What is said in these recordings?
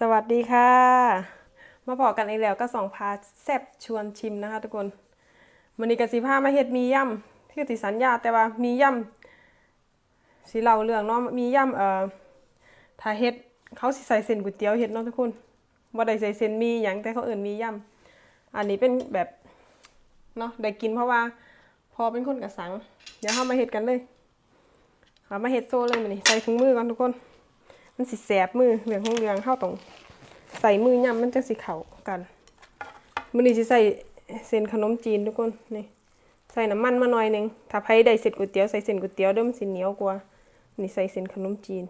สวัสดีค่ะ มาพอกันอีกแล้วก็สองพาแซบชวนชิมนะคะทุกคนมันนี้กับสิพามาเฮ็ดมีย่ำที่ติสัญญาแต่ว่ามีย่ำสิเหล่าเรื่องเนาะมีย่ำเอ่อถ้าเฮ็ดเขาสิใส่เส้นก๋วยเตี๋ยวเฮ็ดเนาะทุกคนว่าได้ใส่เส้นมีหยังแต่เขาเอื่นมีย่ำอันนี้เป็นแบบเนาะได้กินเพราะว่า พอเป็นคนกระสัง เดี๋ยวเรามาเฮ็ดกันเลยเอามาเฮ็ดโซ่เลยมันนี่ใส่ถุงมือก่อนทุกคน มันสิแสบมือเหลืองของเหลืองเข้าตรงใส่มือย่ำมันจะสิเข่ากันมันนี้สิใส่เส้นขนมจีนทุกคนนี่ใส่น้ำมันมาหน่อยหนึ่งถ้าใครได้เส้นก๋วยเตี๋ยวใส่เส้นก๋วยเตี๋ยวเด้อมันสิเหนียวกว่านี่ใส่เส้นขนมจีน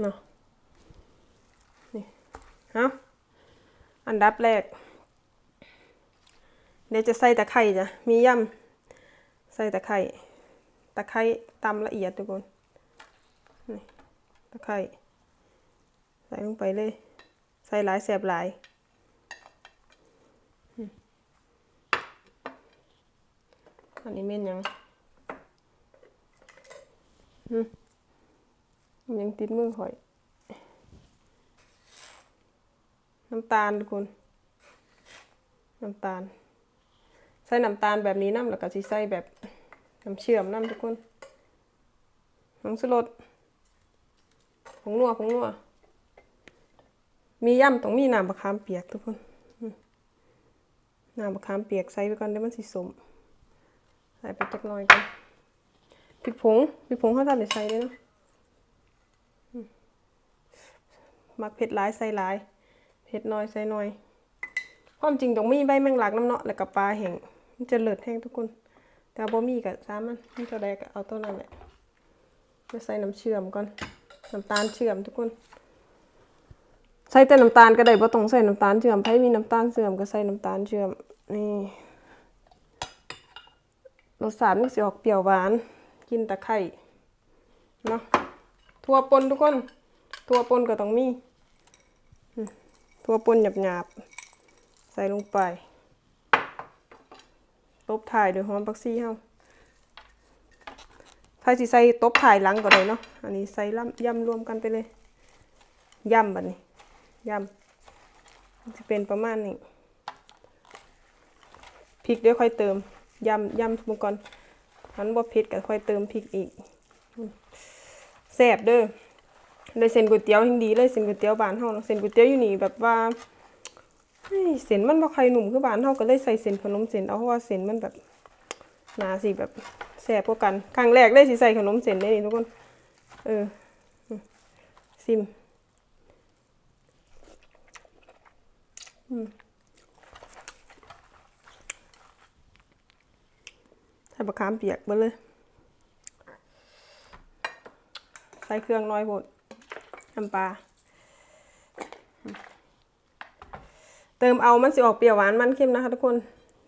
เนาะนี่เอาอันดับแรก เดี๋ยวจะใส่ตะไคร่จ้ะมีย่ำใส่ตะไคร่ ตะไคร้ตำละเอียดทุกคนนี่ตะไคร้ใส่ลงไปเลย ใส่หลายแสบหลายอันนี้เม่นยังอืมมันยังติดมือข่อย น้ำตาลทุกคน น้ำตาล ใส่น้ำตาลแบบนี้น้ำแล้วก็สิใส่แบบ น้ำเชื่อมน้ำทุกคนผงสลดผงนัวผงนัวมีย่ำต้องมีน้ำมะขามเปียกทุกคนอืมน้ำมะขามเปียกใส่ไปก่อนเดี๋ยวมันสิสมใส่ไปจักน่อยกันพริกผงพริกผงเขาทำได้ใส่เลยเนาะมมักเผ็ดหลายใส่หลายเผ็ดน้อยใส่น้อยความจริงต้องมีใบแมงลักน้ำเนาะแล้วก็ปลาแห้งมันจะเลิศแห้งทุกคน แต่บ่มีกับซ้ามันมีตัวใดก็เอาตัวนั้นแหละมาใส่น้ำเชื่อมก่อน น้ำตาลเชื่อมทุกคน ใส่แต่น้ำตาลก็ได้บ่ต้องใส่น้ำตาลเชื่อมไผมีน้ำตาลเชื่อมก็ใส่น้ำตาลเชื่อม นี่รสชาติมันสิออกเปรี้ยวหวาน กินตะไคร้เนาะถั่วปนทุกคน ถั่วปนก็ต้องมี ถั่วปนหยาบๆ ใส่ลงไป ตบถ่ายโด้วยหอมผักชีเฮาถ้าสิใส่ตบถ่ายหลังก็ได้เนาะ อันนี้ใส่ล่ำย่ำรวมกันไปเลย ย่ำบัดนี้ ย่ำจะเป็นประมาณนี้ พริกเดี๋ยวค่อยเติม ย่ำย่ำทุกก่อนมันบ่เผ็ดก็ค่อยเติมพริกอีกแซ่บเด้อได้เส้นก๋วยเตี๋ยวยิ่งดีเลยเส้นก๋วยเตี๋ยวบ้านเฮาเนาะเส้นก๋วยเตี๋ยวอยู่นี่แบบว่า เส้นมันบ่ค่อยหนุ่มคือบ้านเฮาก็เลยใส่เส้นขนมเส้นเอาเพราะว่าเส้นมันแบบหนาสิแบบแซ่บกว่ากันครั้งแรกเลยสิใส่ขนมเส้นได้นี่ทุกคน เออซิมใส่บะขามเปียกเบิดเลย ใส่เครื่องน้อยโพดน้ำปลา เติมเอามันสิออกเปรี้ยวหวานมันเค็มนะคะทุกคน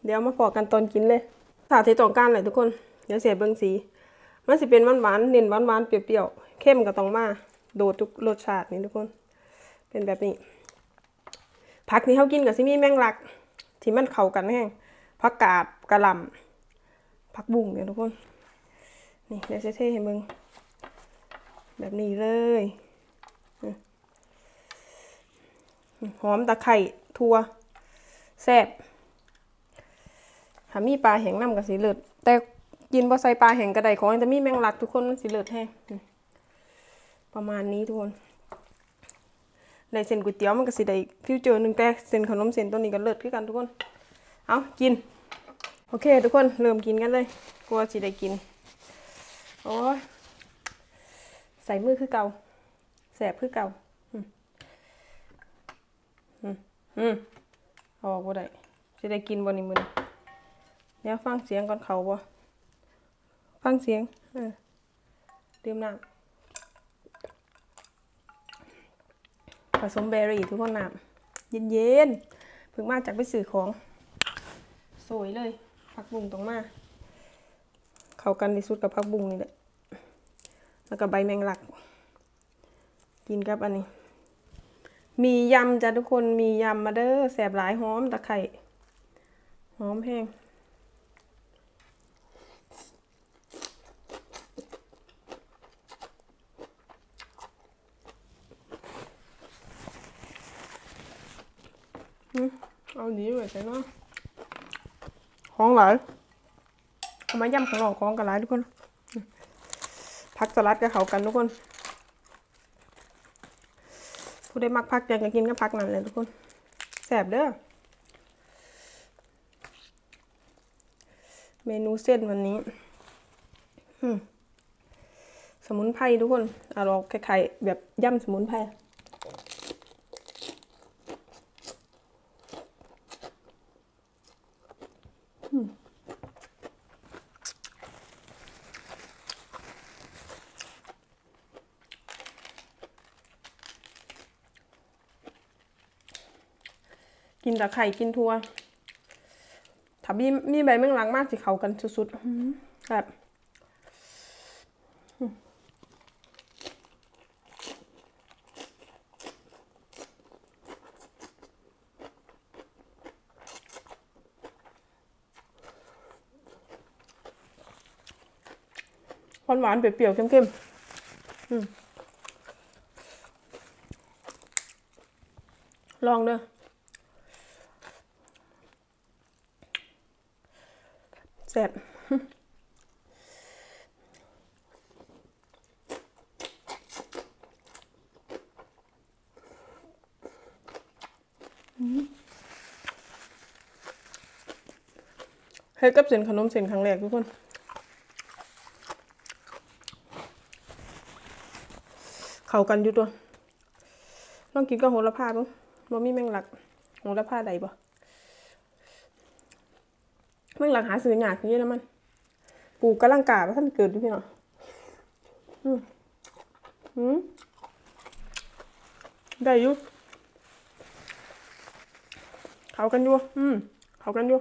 เดี๋ยวมาพอกันตอนกินเลยสาธิตตรงการเลยทุกคน เดี๋ยวเสียเบิ้งสี มันสิเป็นหวานหวานเน้นหวานหวานเปรี้ยวๆเข้มก็ต้องมา โดดทุกรสชาตินี่ทุกคน เป็นแบบนี้ ผักที่เขากินกับซิมี่แมงลัก ที่มันเข้ากันแห้งผักกาดกระลำผักบุ้งเนี่ยทุกคน นี่เดี๋ยวจะเทให้มึง แบบนี้เลยหอมตะไคร่ ทั่วแซ่บถ้ามีปลาแห้งน้ำกับสีเลือดแต่กินบ่ใส่ปลาแห้งก็ไดของแต่มีแมงลักทุกคนสีเลือดแห้งประมาณนี้ทุกคนในเส้นก๋วยเตี๋ยวมันก็สิได้ฟิวเจอร์หนึ่งแต่เส้นขนมเส้นตัวนี้ก็เลิศคือกันทุกคน เอากิน โอเค ทุกคนเริ่มกินกันเลยกลัวสิได้กินโอ้ยใส่มือคือเก่าแสบคือเก่า อืมเอาออกบ่ได้จะได้กินบ่นี่มื้อนี้เดี๋ยวฟังเสียงก่อนเขาบ่ฟังเสียงเออดื่มน้ำผสมเบอร์รี่ทุกคนน้ำเย็นๆเพิ่งมาจากไปซื้อของ สวยเลยผักบุ้งตรงมา เข้ากันที่สุดกับผักบุ้งนี่แหละแล้วก็ใบแมงลัก กินกับอันนี้ มียำจ้ะทุกคนมียำมาเด้อแสบหลายหอมตะไคร่หอมแห้งเอาดีไว้ใช่ไหมะของหลายทำไมยำของงนอกของกันหลายทุกคน พักสลัดกับเขากันทุกคน ผู้ได้มักพักอยากจะกินก็พักนั่นเลยทุกคนแสบเด้อเมนูเส้นวันนี้อืมสมุนไพรทุกคนเอาลองคล้ายๆแบบย่ำสมุนไพร ตะไคร่กินทั่ว ถ้ามีมีใบแมงลักมากสิเขากันสุดๆแบบหวานหวานเปรี้ยวๆเข้มๆอืมลองเด้อ แซ่บเฮ็ดกับเส้นขนมเส้นครั้งแรกทุกคนเข้ากันอยู่ตัวลองกินกับโหระพาบ้างบ่มีแมงลักโหระพาใดบ่ หลักหาซื้อหยากอย่างนี้นะมันปลูกกำลังกาว่าท่านเกิดอยู่พี่เนาะอืมอืมได้อยู่เขากันอยู่อืมเขากันอยู่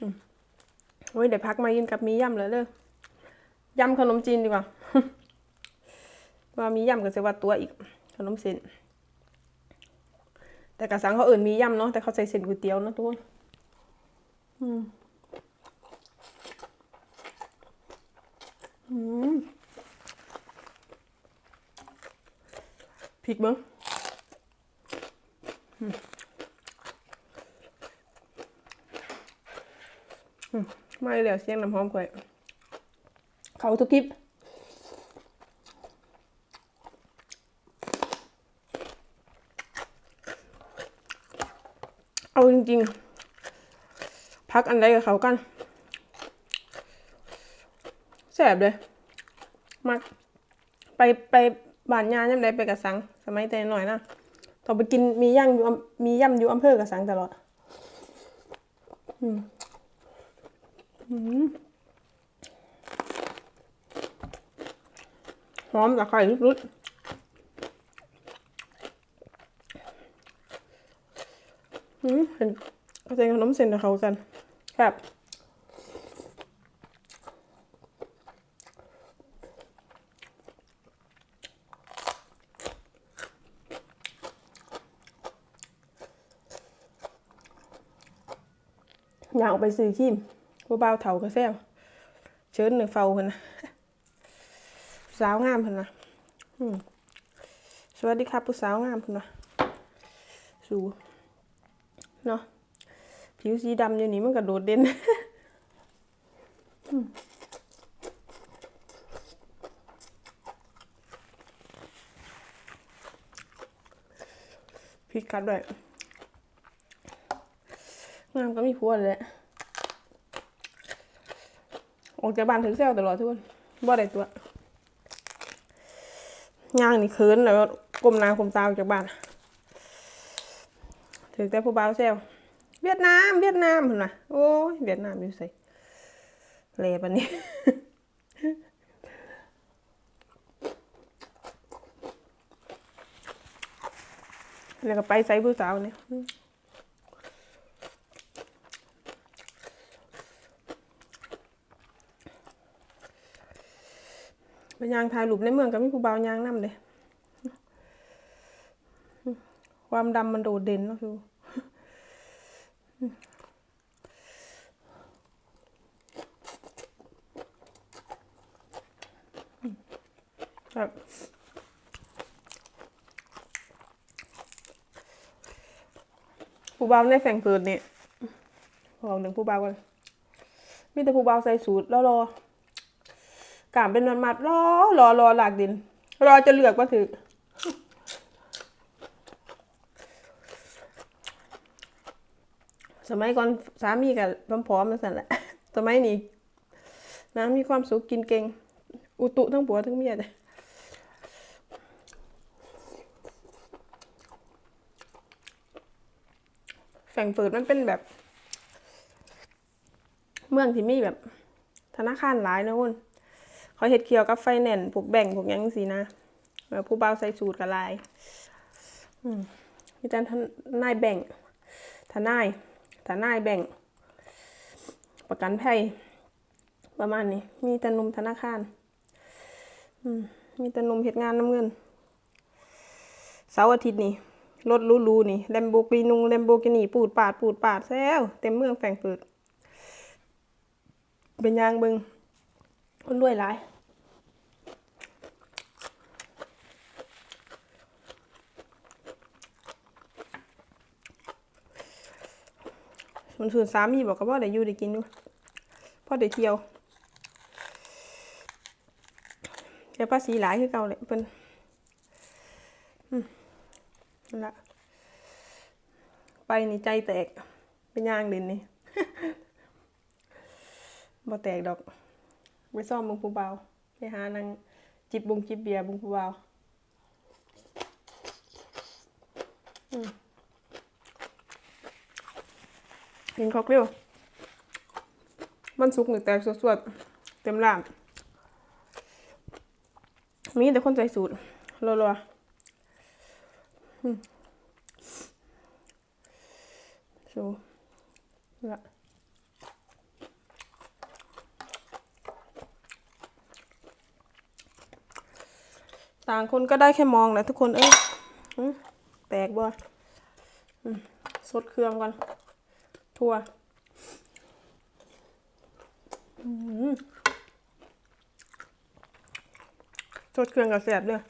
อืมโอ้ยเดี๋ยวพักมากินกับมียำเลยเด้อยำขนมจีนดีกว่าว่ามียำกับเสว่าตัวอีกขนมเส้นแต่กระสังเขาเอื่นมียำเนาะแต่เขาใส่เส้นก๋วยเตี๋ยวเนาะทุกคน อืมอืมพริกเบิ้งอืมอืมไม่เหลียวเสียงน้ำหอมข่อยเขาทุกคลิปเอาจริงๆ พักอันใดกับเขากันแสบเลย มัก ไปไปบ้านยาย่ำใดไปกับสัง สมัยแต่หน่อยนะต้อไปกินมีย่างอยู่มีย่ำอยู่อำเภอกับสังตลอดอืมอืมหอมตะไคร้รุดๆเห็นเอาใส่ขนมเส้นกับเขากัน ครับอยากออกไปซื้อครีมผู้บ่าวเถากระแซวเชิญหนึ่งเฝ้าคนนะสาวงามคนนะสวัสดีครับผู้สาวงามคนนะสูเนาะ ผิวสีดำอยู่นี่มันกระโดดเด่นพริกกัดด้วยงามก็มีผัวเลยออกจากบ้านถึงเซลตลอดทุกคนบ่ได้ตัวย่างนี่เคินแล้วกลมหน้ากลมตาออกจากบ้านถึงแต่ผู้บ่าวเซล เวียดนาม เวียดนามเห็นไหมโอ้ยเวียดนามอยู่ใส่เละปานนี้แล้วก็ไปใส่ผู้สาวเนี่ยไปยางถ่ายรูปในเมืองก็มีผู้บ่าวยางนำเลยความดำมันโดดเด่นเนาะคือ ครับผู้บ่าวในแฝงเปิดนี่บอกหนึ่งผู้บ่าวกันมีแต่ผู้บ่าวใส่สูทรอรอกามเป็นมันมัดรอรอรอหลากดิน รอจะเลือกว่าถือ สมัยก่อนสามีกับพร้อมๆนั่นสั่นแหละ สมัยนี้นะมีความสุขกินเก่ง อุตุทั้งผัวทั้งเมียเลยแฝงเฟิร์ดมันเป็นแบบ เมืองที่มีแบบ ธนาคารหลายนะคุณเขาเฮ็ดเกี่ยวกับไฟแนนซ์พวกแบ่งก์พวกยังสินะแบบผู้บ่าวใส่สูทกับลายอืมมีแต่ทนายแบ่งทนาย ทนายแบ่ง ประกันภัยประมาณนี้ มีแต่นุ่มธนาคารมีแต่นุ่มเฮ็ดงานน้ำเงิน เสาร์อาทิตย์นี่รถรูๆนี่แลมโบกินุงแลมโบกินีปูดปาดปูดปาดแซวเต็มเมืองแฝงเปิด เป็นยางเบิงคนรวยหลาย มันส่วนสามีบอกกับว่าได้อยู่ได้กินอยู่พ่อได้เที่ยวเดี๋ยภาษีหลายคือเก่าเลยเพิ่นนั่นละไปนี่ใจแตกเป็นย่างเด่นนี่บ่แตกดอกไปซ่อมบุงผู้เบาไปหานางจิบบุงจิบเบียร์บุงผู้เบาอืม กินข้าวเกลียวมันสุกหนึ่งแตกสดๆ เต็มร่างมีแต่คนใจสูตรรัวๆสูละต่างคนก็ได้แค่มองแหละทุกคน เอ้ยอืมแตกบ่สดเครื่องก่อน ทั่วสดเครื่องกับแสบเลย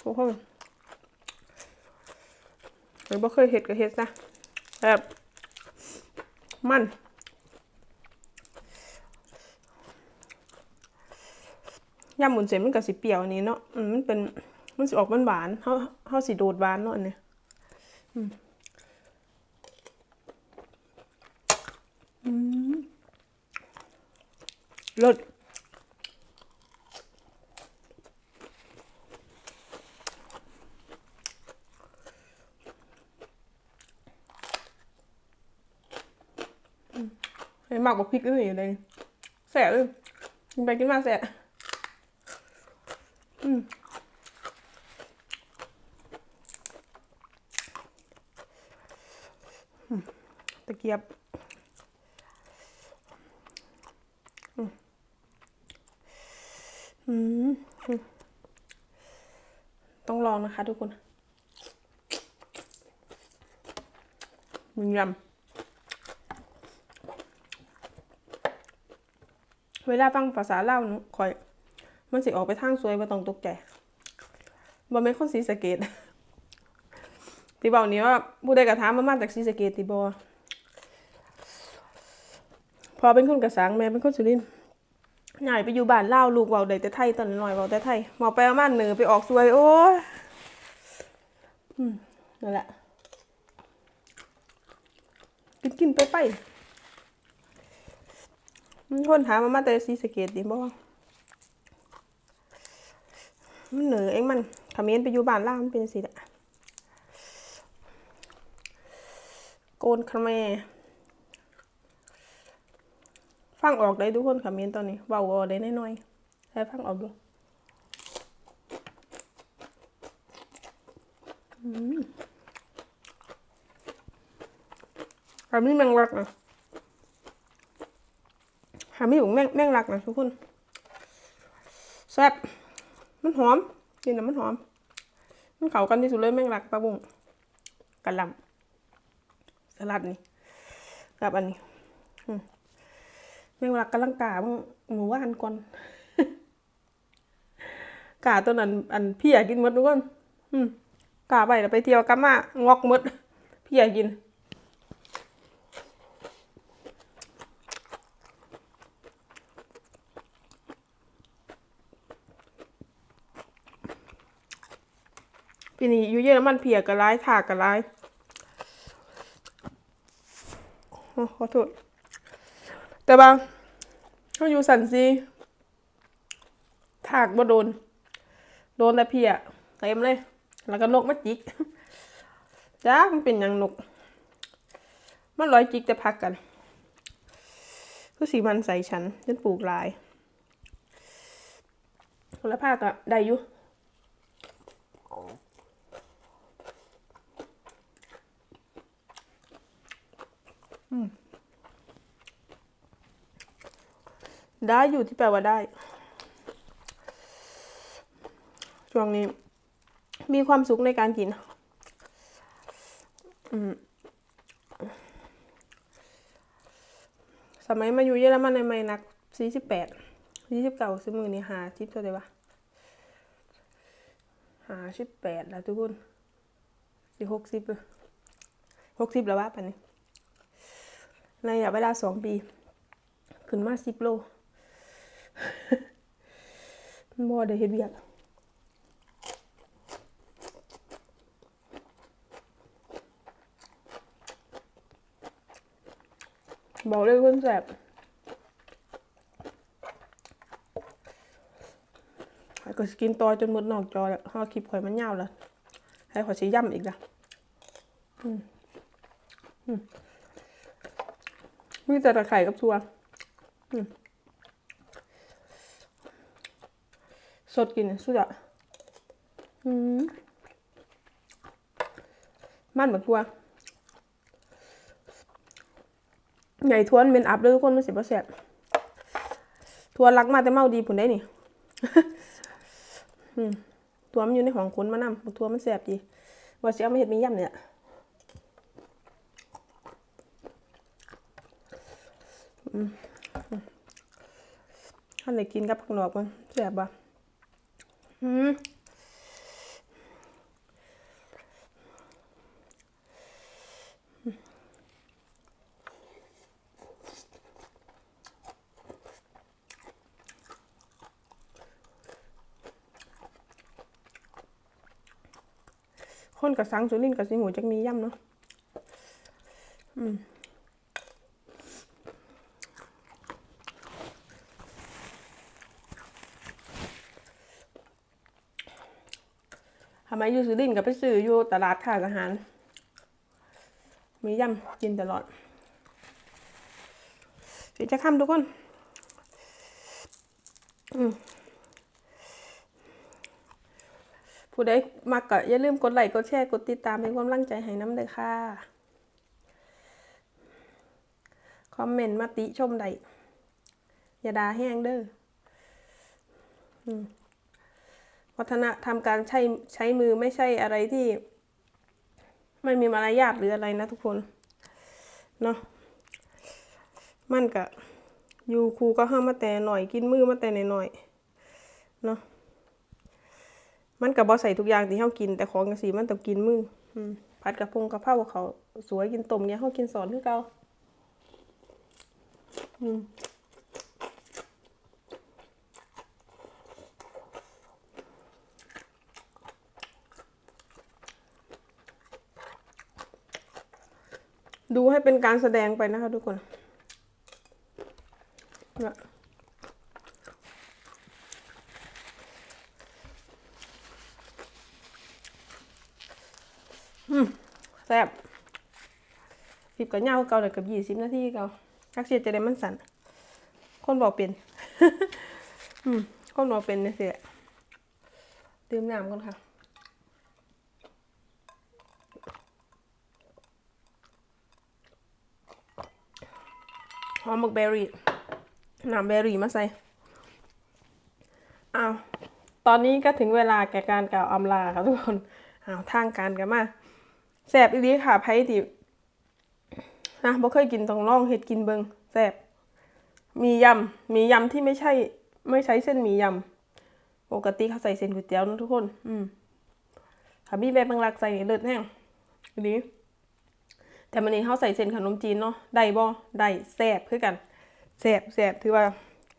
ทุกคนหรือบ่เคยเห็ดกับเห็ดนะแบบมันยำหมุนเส้นมันก็สิเปรี้ยวนี้เนาะมันเป็นมันสิออกหวานเฮาเฮาสิโดดหวานเนาะอันนี้อืมอืม รสไอ้หมักบอกพริกด้วยอยู่เลยแสบเลยกินไปกินมาแสบ อืมอืม ตะเกียบอืมอืมต้องลองนะคะทุกคนมึงยำเวลาฟังภาษาเล่าหนูคอย มันสิออกไปทางสวยบ่ต้องตกใจบ่แม่นคนศรีสะเกดที่บอกนี้ว่าผู้ใดกระถามามาจากศรีสะเกดติบ่ พอเป็นคนกระสังแม่เป็นคนสุรินทร์ย้ายไปอยู่บ้านเล่าลูกเว้าได้แต่ไทยตอนน้อยเว้าแต่ไทยหมอไปประมาณเหนือไปออกสวยโอ้ยนั่นแหละ กินกินไปไปมีคนถามมามาแต่ศรีสะเกตดิบ่มันเหนือเองมันขมิ้นไปอยู่บ้านล่ามันเป็นสิละโกนขมร ฟังออกได้ทุกคนขมิ้นตอนนี้เบาออกได้น้อยๆให้ฟังออกดูอืมขมิ้นแมงลักนะขมิ้นของแมงแมงลักนะทุกคนแซ่บมันหอมกินแล้วมันหอม มันเข้ากันที่สุดเลยแมงลักปลาบุ้งกะหล่ำสลัดนี่กับอันนี้ แมงลักกำลังกาบ้างหมูว่านก่อนกาตัวนั้น อันพี่อยากกินหมดทุกคนอืมกาไปแล้วไปเที่ยวกับมางอกหมดพี่อยากกินปีนี้อยู่เยอรมันเพียกร้ายถากกับร้ายโอ้ขอโทษ แต่บางเขาอยู่สันซีถากบ่โดน โดนแต่เพียเต็มเลย แล้วก็นกมาจิกจ้ามันเป็นหยังนก มันร้อยจิกแต่พักกันคือสีมันใส่ฉันฉันปลูกลายแล้วภาคอะได้อยู่ ได้อยู่ที่แปลว่าได้ ช่วงนี้ มีความสุขในการกิน สมัยมาอยู่เยอรมันในไม่นักสี่สิบแปดสี่สิบเก้าสิบมือนี่หาสิบเท่าไหร่วะหาสิบแปดแล้วทุกคนสิหกสิบหกสิบแล้ววะปันนี้ในระยะเวลาสองปี ขึ้นมาสิบโล บ่ได้เฮ็ดเวียกบอกเลยคนแสบข้อยก็สกินต่อจนหมดนอกจอแล้วห้าคลิปข่อยมันยาวแล้วให้ข่อยสิย่ำอีกละอืมอืมมีแต่ตะไคร่กับทัวอืม สดกินเนี่ยสุดอะอืมมันเหมือนทัวใหญ่ทวนเป็นอัพเลยทุกคนมันสิบ่แซ่บทวนรักมาแต่เมาดีผุนได้นี่อืมทัวมันอยู่ในของคนมานำบักทัวมันแซ่บดีว่าสิเอามาเฮ็ดมียำเนี่ยอืมถ้าได้กินกับผักหนอกมันแซ่บบ่อืม คนกับสังสุรินกับสิหูจักมีย่ำเนาะ อืม ทำไมอยู่สุรินทร์กับไปซื้ออยู่ตลาดขายอาหาร มียำกินตลอดสิจะคำทุกคนผู้ใดมักก็อย่าลืมกดไลค์กดแชร์กดติดตามเป็นกำลังใจให้น้ำเลยค่ะ คอมเมนต์มาติชมได้อย่าด่าแห้งเด้ออืม วัฒนธรรมการใช้ใช้มือไม่ใช่อะไรที่ไม่มีมารยาทหรืออะไรนะทุกคนเนาะมันก็อยู่ครูก็ห้ามมาแต่หน่อยกินมือมาแต่หน่อยเนาะมันกับบ่ใส่ทุกอย่างที่เฮากิน แต่ของจังซี่มันต้องกินมืออืมผัดกะเพงกะเพราเขาสวยกินต้มเนี่ยเฮากินสอนคือเก่าอืม ดูให้เป็นการแสดงไปนะคะทุกคนเนี่ยแซ่บสิบกับเหย้าเก่าเลยกับยี่สิบนาทีเก่าคักเสียจะได้มันสั่น คนบอกเป็นอืมคนบอกเป็นเนี่ยเสียดื่มน้ำก่อนค่ะ หอมหมกเบอร์รี่น้ำเบอร์รี่มาใส่อ้าวตอนนี้ก็ถึงเวลาแก่การกล่าวอำลาครับทุกคนอ้าวทางการกันมาแสบอีหลีค่ะไผที่นะบ่เคยกินต้องลองเฮ็ดกินเบิงแสบมียำมียำที่ไม่ใช่ ไม่ใช้เส้นมียำปกติเขาใส่เส้นก๋วยเตี๋ยวนะทุกคน อืมค่ะมีแบบบางรักใส่เลิศแห้งอันนี้ แต่มันนี้เขาใส่เส้นขนมจีนเนาะได้บ่ได้แซ่บคือกันแซ่บแซ่บถือว่า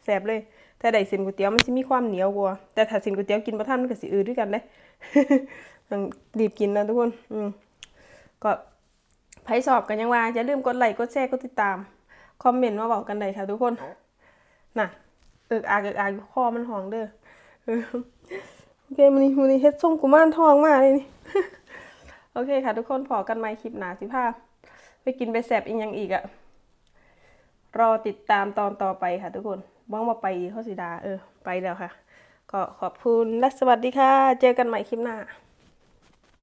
แซ่บเลย แต่ได้เส้นก๋วยเตี๋ยวมันสิมีความเหนียวกว่า แต่ถ้าเส้นก๋วยเตี๋ยวกินบ่ทันมันก็สิอืดด้วยกันเด้ต้องรีบกินนะทุกคนอืมก็ไผสอบกันยังว่าอย่าลืมกดไลค์กดแชร์กดติดตาม คอมเมนต์มาบอกกันได้ค่ะทุกคนน่ะเอิกอากเอิกอากคอมันหองเด้อโอเคมันนี้มันนี้เฮ็ดส่งกุมารทองมาเลยนี่ โอเคค่ะทุกคนพอกันใหม่คลิปหนาสิพา ไปกินไปแสบอีกยังอีกอะรอติดตามตอนต่อไปค่ะทุกคนบ้างว่าไปเขาสิดาเออ ไปแล้วค่ะ ก็ขอบคุณและสวัสดีค่ะ เจอกันใหม่คลิปหน้า